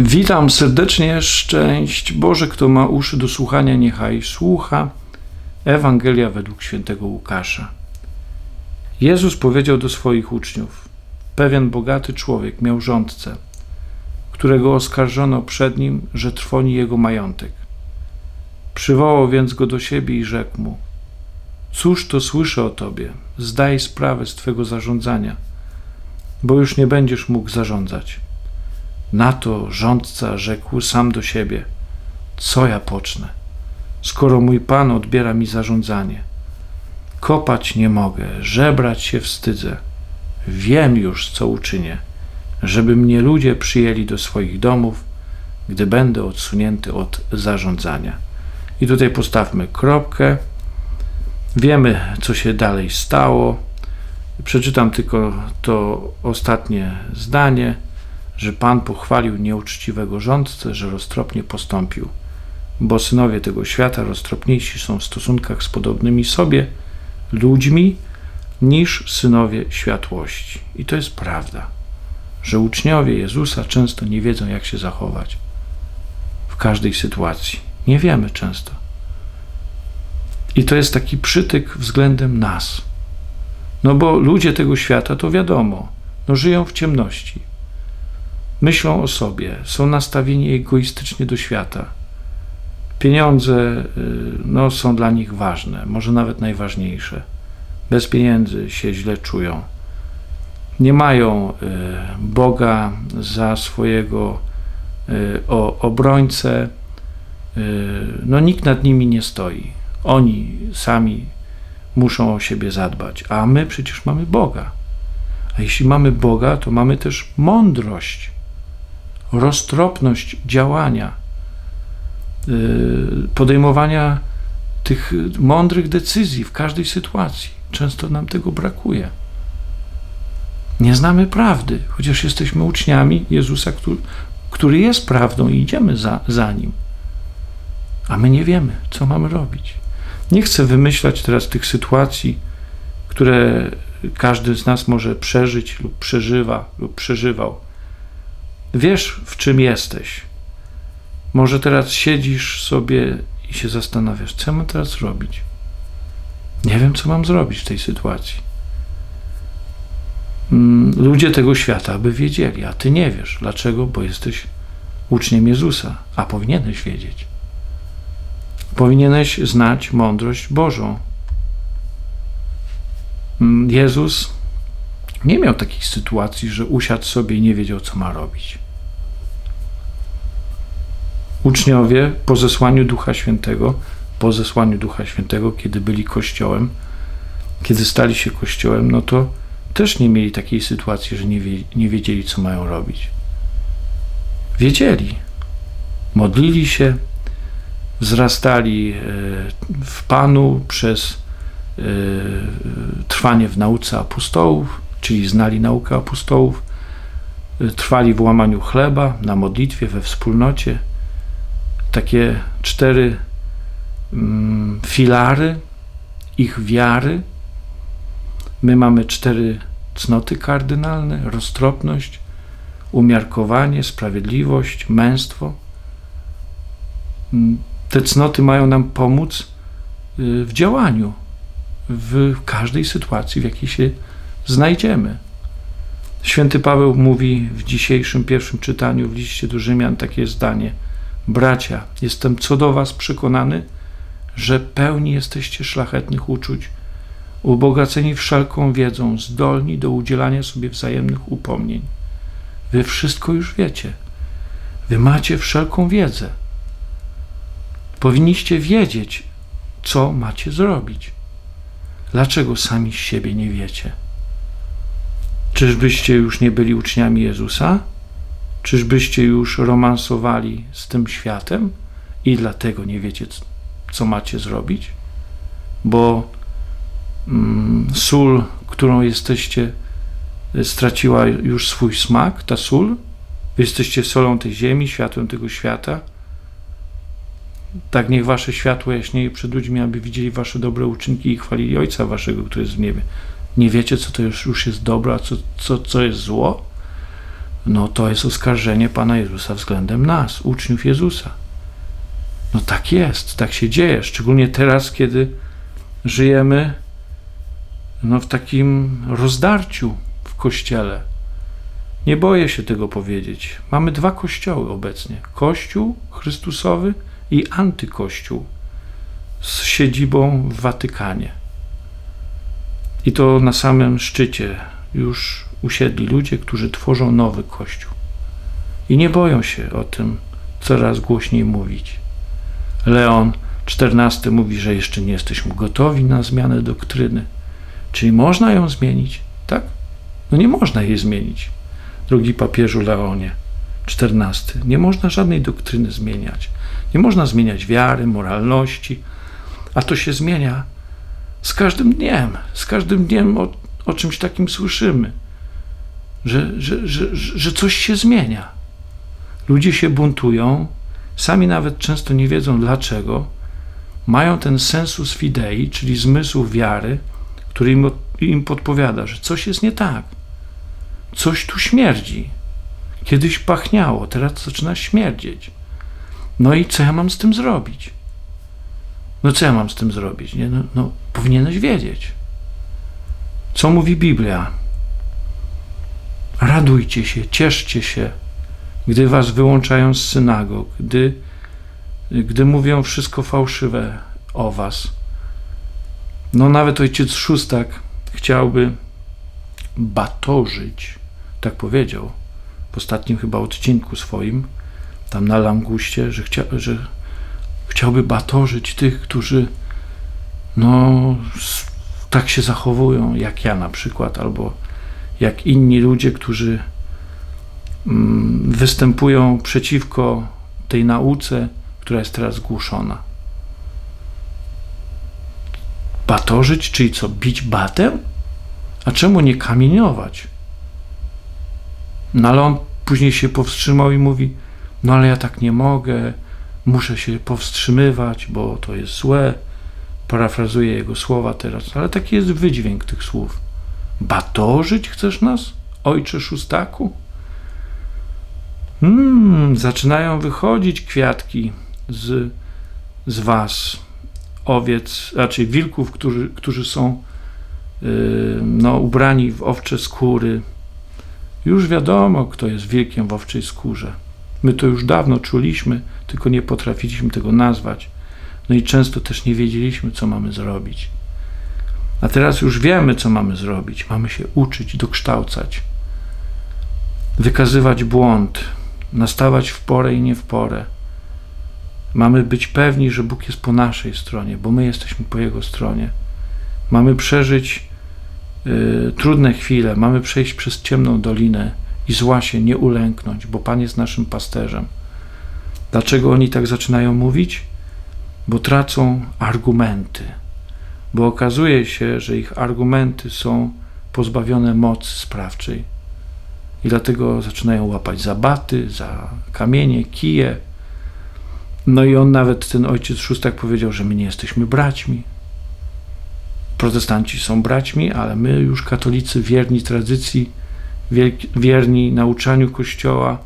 Witam serdecznie, szczęść Boże, kto ma uszy do słuchania, niechaj słucha. Ewangelia według świętego Łukasza. Jezus powiedział do swoich uczniów: Pewien bogaty człowiek miał rządcę, którego oskarżono przed nim, że trwoni jego majątek. Przywołał więc go do siebie i rzekł mu: Cóż to słyszę o tobie? Zdaj sprawę z twego zarządzania, bo już nie będziesz mógł zarządzać. Na to rządca rzekł sam do siebie: Co ja pocznę, skoro mój pan odbiera mi zarządzanie? Kopać nie mogę, żebrać się wstydzę. Wiem już, co uczynię, żeby mnie ludzie przyjęli do swoich domów, gdy będę odsunięty od zarządzania. I tutaj postawmy kropkę. Wiemy, co się dalej stało. Przeczytam tylko to ostatnie zdanie że Pan pochwalił nieuczciwego rządcę, że roztropnie postąpił, bo synowie tego świata roztropniejsi są w stosunkach z podobnymi sobie ludźmi niż synowie światłości. I to jest prawda, że uczniowie Jezusa często nie wiedzą, jak się zachować w każdej sytuacji. Nie wiemy często. I to jest taki przytyk względem nas. No bo ludzie tego świata to wiadomo, no żyją w ciemności myślą o sobie, są nastawieni egoistycznie do świata. Pieniądze y, no, są dla nich ważne, może nawet najważniejsze. Bez pieniędzy się źle czują. Nie mają y, Boga za swojego y, obrońcę. No, nikt nad nimi nie stoi. Oni sami muszą o siebie zadbać, a my przecież mamy Boga. A jeśli mamy Boga, to mamy też mądrość roztropność działania, y, podejmowania tych mądrych decyzji w każdej sytuacji. Często nam tego brakuje. Nie znamy prawdy, chociaż jesteśmy uczniami Jezusa, który, który jest prawdą i idziemy za, za nim. A my nie wiemy, co mamy robić. Nie chcę wymyślać teraz tych sytuacji, które każdy z nas może przeżyć lub przeżywa lub przeżywał. Wiesz, w czym jesteś. Może teraz siedzisz sobie i się zastanawiasz, co mam teraz robić. Nie wiem, co mam zrobić w tej sytuacji. Mm, ludzie tego świata by wiedzieli, a ty nie wiesz. Dlaczego? Bo jesteś uczniem Jezusa, a powinieneś wiedzieć. Powinieneś znać mądrość Bożą. Mm, Jezus nie miał takiej sytuacji, że usiadł sobie i nie wiedział, co ma robić. Uczniowie po zesłaniu Ducha Świętego, po zesłaniu Ducha Świętego, kiedy byli Kościołem, kiedy stali się Kościołem, no to też nie mieli takiej sytuacji, że nie, wie, nie wiedzieli, co mają robić. Wiedzieli. Modlili się, wzrastali e, w Panu przez e, trwanie w nauce apostołów, czyli znali naukę apostołów, trwali w łamaniu chleba, na modlitwie, we wspólnocie. Takie cztery mm, filary ich wiary. My mamy cztery cnoty kardynalne: roztropność, umiarkowanie, sprawiedliwość, męstwo. Mm, te cnoty mają nam pomóc y, w działaniu, w każdej sytuacji, w jakiej się znajdziemy. Święty Paweł mówi w dzisiejszym pierwszym czytaniu w liście do Rzymian takie zdanie: Bracia, jestem co do Was przekonany, że pełni jesteście szlachetnych uczuć, ubogaceni wszelką wiedzą, zdolni do udzielania sobie wzajemnych upomnień. Wy wszystko już wiecie. Wy macie wszelką wiedzę. Powinniście wiedzieć, co macie zrobić. Dlaczego sami z siebie nie wiecie? Czyżbyście już nie byli uczniami Jezusa? Czyżbyście już romansowali z tym światem i dlatego nie wiecie, co macie zrobić? Bo mm, sól, którą jesteście, straciła już swój smak, ta sól. Wy jesteście solą tej ziemi, światłem tego świata. Tak niech wasze światło jaśnieje przed ludźmi, aby widzieli wasze dobre uczynki i chwalili Ojca waszego, który jest w niebie. Nie wiecie, co to już, już jest dobro, a co, co, co jest zło? no to jest oskarżenie Pana Jezusa względem nas, uczniów Jezusa. No tak jest, tak się dzieje, szczególnie teraz, kiedy żyjemy no, w takim rozdarciu w kościele. Nie boję się tego powiedzieć. Mamy dwa kościoły obecnie: Kościół Chrystusowy i antykościół z siedzibą w Watykanie. I to na samym szczycie już usiedli ludzie, którzy tworzą nowy kościół. I nie boją się o tym coraz głośniej mówić. Leon XIV mówi, że jeszcze nie jesteśmy gotowi na zmianę doktryny. Czyli można ją zmienić, tak? No nie można jej zmienić. Drogi papieżu Leonie XIV, nie można żadnej doktryny zmieniać. Nie można zmieniać wiary, moralności, a to się zmienia z każdym dniem. Z każdym dniem o, o czymś takim słyszymy, że, że, że, że coś się zmienia. Ludzie się buntują, sami nawet często nie wiedzą dlaczego, mają ten sensus fidei, czyli zmysł wiary, który im, im podpowiada, że coś jest nie tak. Coś tu śmierdzi. Kiedyś pachniało, teraz zaczyna śmierdzieć. No i co ja mam z tym zrobić? No co ja mam z tym zrobić? Nie? No, no, powinieneś wiedzieć. Co mówi Biblia? Radujcie się, cieszcie się, gdy was wyłączają z synagog, gdy, gdy mówią wszystko fałszywe o was. No nawet ojciec Szóstak chciałby batorzyć, tak powiedział w ostatnim chyba odcinku swoim, tam na Languście, że, chcia, że chciałby batorzyć tych, którzy no tak się zachowują, jak ja na przykład, albo jak inni ludzie, którzy mm, występują przeciwko tej nauce, która jest teraz głuszona. Batorzyć, czyli co, bić batem? A czemu nie kamieniować? No ale on później się powstrzymał i mówi: No ale ja tak nie mogę, muszę się powstrzymywać, bo to jest złe. Parafrazuję jego słowa teraz, ale taki jest wydźwięk tych słów. Batorzyć chcesz nas, ojcze szóstaku? Hmm, zaczynają wychodzić kwiatki z, z was, owiec, raczej wilków, którzy, którzy są yy, no, ubrani w owcze skóry. Już wiadomo, kto jest wilkiem w owczej skórze. My to już dawno czuliśmy, tylko nie potrafiliśmy tego nazwać. No i często też nie wiedzieliśmy, co mamy zrobić. A teraz już wiemy, co mamy zrobić. Mamy się uczyć, dokształcać, wykazywać błąd, nastawać w porę i nie w porę. Mamy być pewni, że Bóg jest po naszej stronie, bo my jesteśmy po Jego stronie. Mamy przeżyć y, trudne chwile, mamy przejść przez ciemną dolinę i zła się nie ulęknąć, bo Pan jest naszym pasterzem. Dlaczego oni tak zaczynają mówić? Bo tracą argumenty, bo okazuje się, że ich argumenty są pozbawione mocy sprawczej. I dlatego zaczynają łapać za baty, za kamienie, kije. No i on nawet, ten ojciec szóstak powiedział, że my nie jesteśmy braćmi. Protestanci są braćmi, ale my już katolicy wierni tradycji, wierni nauczaniu Kościoła,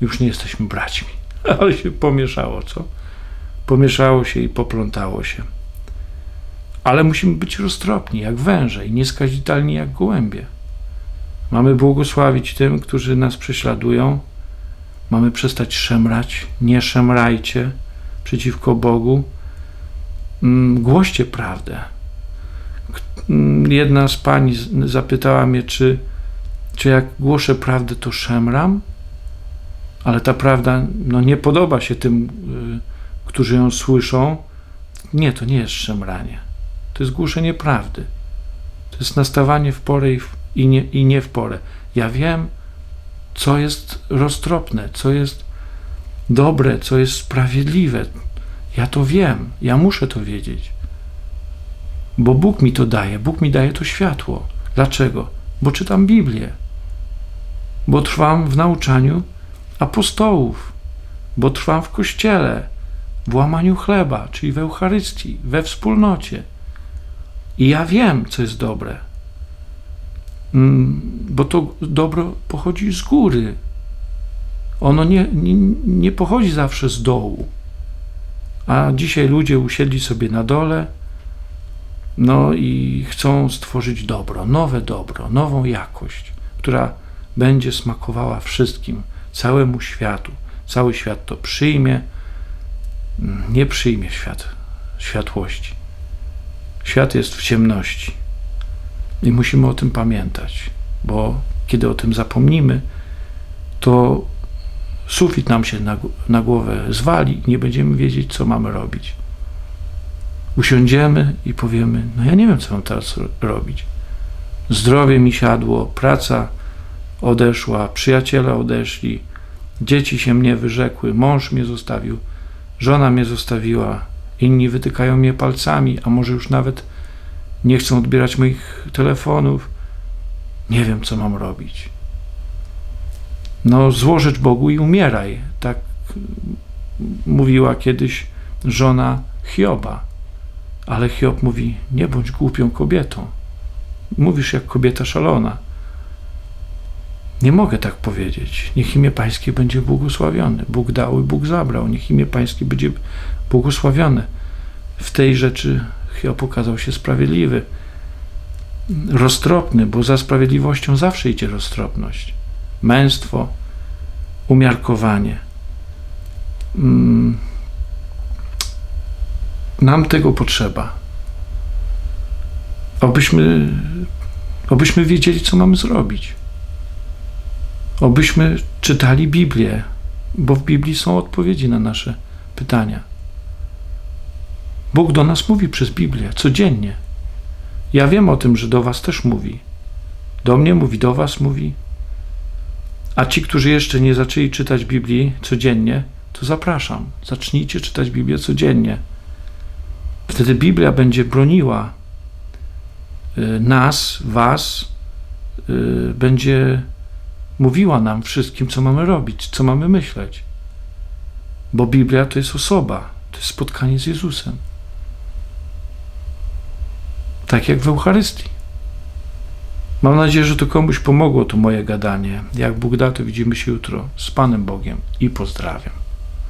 już nie jesteśmy braćmi. Ale się pomieszało, co? Pomieszało się i poplątało się. Ale musimy być roztropni jak węże i nieskazitelni jak gołębie. Mamy błogosławić tym, którzy nas prześladują. Mamy przestać szemrać. Nie szemrajcie przeciwko Bogu. Mm, głoście prawdę. Mm, jedna z pani zapytała mnie, czy, czy jak głoszę prawdę, to szemram? ale ta prawda no, nie podoba się tym, y, którzy ją słyszą. Nie, to nie jest szemranie. To jest głoszenie prawdy. To jest nastawanie w porę i, w, i, nie, i nie w porę. Ja wiem, co jest roztropne, co jest dobre, co jest sprawiedliwe. Ja to wiem, ja muszę to wiedzieć. Bo Bóg mi to daje, Bóg mi daje to światło. Dlaczego? Bo czytam Biblię. Bo trwam w nauczaniu apostołów, bo trwam w kościele, w łamaniu chleba, czyli w Eucharystii, we wspólnocie. I ja wiem, co jest dobre. Mm, Bo to dobro pochodzi z góry. Ono nie, nie, nie pochodzi zawsze z dołu. A dzisiaj ludzie usiedli sobie na dole, no i chcą stworzyć dobro, nowe dobro, nową jakość, która będzie smakowała wszystkim, całemu światu. Cały świat to przyjmie, nie przyjmie świat światłości. Świat jest w ciemności i musimy o tym pamiętać, bo kiedy o tym zapomnimy, to sufit nam się na, na głowę zwali i nie będziemy wiedzieć, co mamy robić. Usiądziemy i powiemy: No, ja nie wiem, co mam teraz ro- robić. Zdrowie mi siadło, praca odeszła, przyjaciele odeszli, dzieci się mnie wyrzekły, mąż mnie zostawił, żona mnie zostawiła, inni wytykają mnie palcami, a może już nawet nie chcą odbierać moich telefonów. Nie wiem, co mam robić. No, złożycz Bogu i umieraj. Tak mówiła kiedyś żona Hioba. Ale Hiob mówi: Nie bądź głupią kobietą. Mówisz jak kobieta szalona. Nie mogę tak powiedzieć. Niech imię Pańskie będzie błogosławione. Bóg dał i Bóg zabrał. Niech imię Pańskie będzie błogosławione. W tej rzeczy Hiob okazał się sprawiedliwy. Roztropny, bo za sprawiedliwością zawsze idzie roztropność. Męstwo, umiarkowanie. Mm. Nam tego potrzeba. Obyśmy, obyśmy wiedzieli, co mamy zrobić. Obyśmy czytali Biblię, bo w Biblii są odpowiedzi na nasze pytania. Bóg do nas mówi przez Biblię codziennie. Ja wiem o tym, że do Was też mówi. Do mnie mówi, do Was mówi. A ci, którzy jeszcze nie zaczęli czytać Biblii codziennie, to zapraszam. Zacznijcie czytać Biblię codziennie. Wtedy Biblia będzie broniła y, nas, Was, y, będzie mówiła nam wszystkim, co mamy robić, co mamy myśleć. Bo Biblia to jest osoba, to jest spotkanie z Jezusem. Tak jak w Eucharystii. Mam nadzieję, że to komuś pomogło to moje gadanie. Jak Bóg da, to widzimy się jutro z Panem Bogiem i pozdrawiam.